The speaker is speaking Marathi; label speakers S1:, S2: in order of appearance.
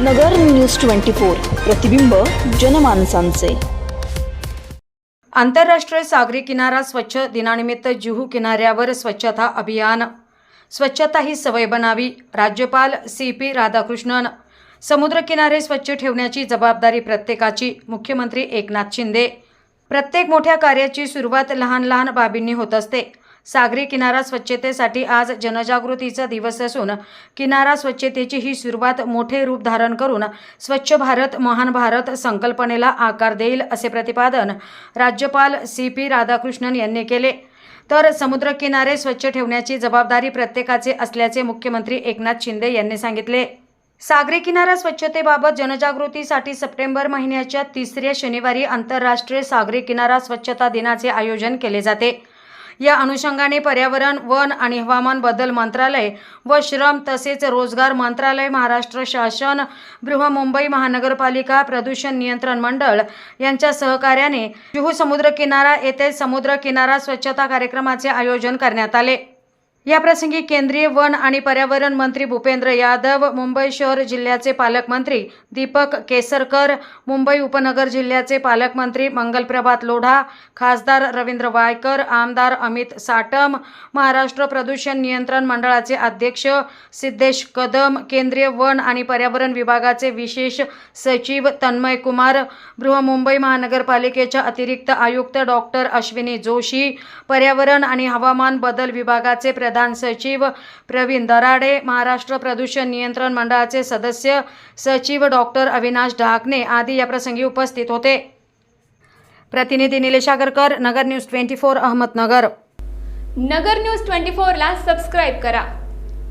S1: नगर न्यूज ट्वेंटी फोर प्रतिबिंब जनमानसांचे.
S2: आंतरराष्ट्रीय सागरी किनारा स्वच्छ दिनानिमित्त जुहू किनाऱ्यावर स्वच्छता अभियान. स्वच्छता ही सवय बनावी राज्यपाल सी पी राधाकृष्णन. समुद्रकिनारे स्वच्छ ठेवण्याची जबाबदारी प्रत्येकाची मुख्यमंत्री एकनाथ शिंदे. प्रत्येक मोठ्या कार्याची सुरुवात लहान लहान बाबींनी होत असते. सागरी किनारा स्वच्छतेसाठी आज जनजागृतीचा दिवस असून किनारा स्वच्छतेची ही सुरुवात मोठे रूप धारण करून स्वच्छ भारत महान भारत संकल्पनेला आकार देईल असे प्रतिपादन राज्यपाल सी पी राधाकृष्णन यांनी केले. तर समुद्रकिनारे स्वच्छ ठेवण्याची जबाबदारी प्रत्येकाचे असल्याचे मुख्यमंत्री एकनाथ शिंदे यांनी सांगितले. सागरी किनारा स्वच्छतेबाबत जनजागृतीसाठी सप्टेंबर महिन्याच्या तिसऱ्या शनिवारी आंतरराष्ट्रीय सागरी किनारा स्वच्छता दिनाचे आयोजन केले जाते. या अनुषंगाने पर्यावरण वन आणि हवामान बदल मंत्रालय व श्रम तसेच रोजगार मंत्रालय महाराष्ट्र शासन बृहमुंबई महानगरपालिका प्रदूषण नियंत्रण मंडळ यांच्या सहकार्याने जुहू समुद्र किनारा येथे समुद्र किनारा स्वच्छता कार्यक्रमाचे आयोजन करण्यात आले. याप्रसंगी केंद्रीय वन आणि पर्यावरण मंत्री भूपेंद्र यादव मुंबई शहर जिल्ह्याचे पालकमंत्री दीपक केसरकर मुंबई उपनगर जिल्ह्याचे पालकमंत्री मंगलप्रभात लोढा खासदार रवींद्र वायकर आमदार अमित साटम महाराष्ट्र प्रदूषण नियंत्रण मंडळाचे अध्यक्ष सिद्धेश कदम केंद्रीय वन आणि पर्यावरण विभागाचे विशेष सचिव तन्मय कुमार बृहमुंबई महानगरपालिकेच्या अतिरिक्त आयुक्त डॉक्टर अश्विनी जोशी पर्यावरण आणि हवामान बदल विभागाचे प्रधान सचिव प्रवीण दराडे महाराष्ट्र प्रदूषण नियंत्रण मंडळाचे सदस्य सचिव डॉक्टर अविनाश ढाकणे आदी याप्रसंगी उपस्थित होते. प्रतिनिधी Nilesh Agarkar Nagar news twenty four Ahmednagar.
S3: Nagar news twenty फोरला सबस्क्राईब करा.